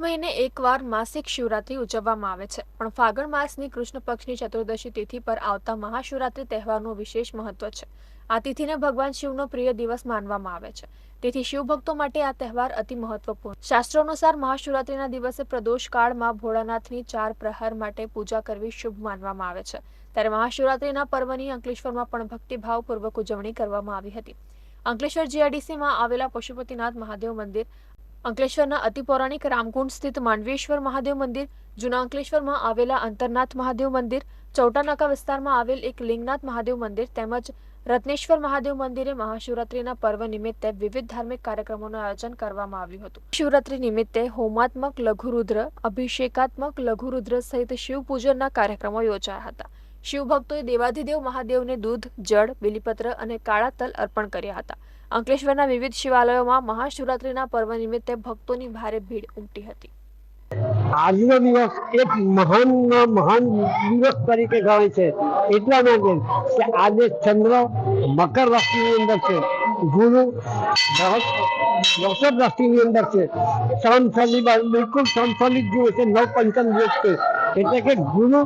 માસિક શિવરાત્રી ઉજવવામાં આવે છે. પણ ફાગણ માસની કૃષ્ણ પક્ષની ચતુર્દશી તિથિ પર આવતા મહાશિવરાત્રી તહેવારનું વિશેષ મહત્વ છે. આ તિથિને ભગવાન શિવનો પ્રિય દિવસ માનવામાં આવે છે. તેથી શિવભક્તો માટે આ તહેવાર અતિ મહત્વપૂર્ણ. શાસ્ત્રો અનુસાર મહાશિવરાત્રીના દિવસે પ્રદોષ ભોળાનાથની ચાર પ્રહાર માટે પૂજા કરવી શુભ માનવામાં આવે છે. ત્યારે મહાશિવરાત્રીના પર્વની અંકલેશ્વરમાં પણ ભક્તિભાવપૂર્વક ઉજવણી કરવામાં આવી હતી. અંકલેશ્વર જીઆઈડીસીમાં આવેલા પશુપતિનાથ મહાદેવ મંદિર અંકલેશ્વરના અતિ પૌરાણિક રામકુંડ સ્થિત માંડવેશ્વર મહાદેવ મંદિર, જૂના અંકલેશ્વરમાં આવેલા અંતરનાથ મહાદેવ મંદિર ચૌટાનાકા વિસ્તારમાં આવેલ એક લિંગનાથ મહાદેવ મંદિર તેમજ રત્નેશ્વર મહાદેવ મંદિરે મહાશિવરાત્રીના પર્વ નિમિત્તે વિવિધ ધાર્મિક કાર્યક્રમોનું આયોજન કરવામાં આવ્યું હતું. શિવરાત્રી નિમિત્તે હોમાત્મક લઘુરુદ્ર, અભિષેકાત્મક લઘુરુદ્ર સહિત શિવ પૂજનના કાર્યક્રમો યોજાયા હતા. શિવભક્તોએ દેવાધિદેવ મહાદેવને દૂધ, જળ, બિલીપત્ર અને કાળા તલ અર્પણ કર્યા હતા. અંકલેશ્વરના વિવિધ શિવાલયોમાં મહાશિવરાત્રિના પર્વ નિમિત્તે ભક્તોની ભારે ભીડ ઉમટી હતી. આજનો દિવસ એક મહાન મહાન દિવસ તરીકે ગણાય છે. એટલા માટે કે આજે ચંદ્ર મકર રાશિની અંદર છે, ગુરુ વૃષભ રાશિની અંદર છે. સમસલી બિલકુલ સમસલિત જુએ છે નવ પંચમ દિવસ છે. એટલે કે ગુરુ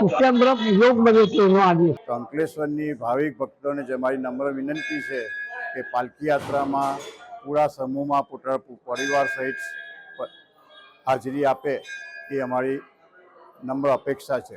પુષ્યમ્રત યોગ એનો આજે. તો અંકલેશ્વરની ભાવિક ભક્તોને જે મારી નમ્ર વિનંતી છે કે પાલકી યાત્રામાં પૂરા સમૂહમાં પુત્ર પરિવાર સહિત હાજરી આપે એ અમારી નમ્ર અપેક્ષા છે.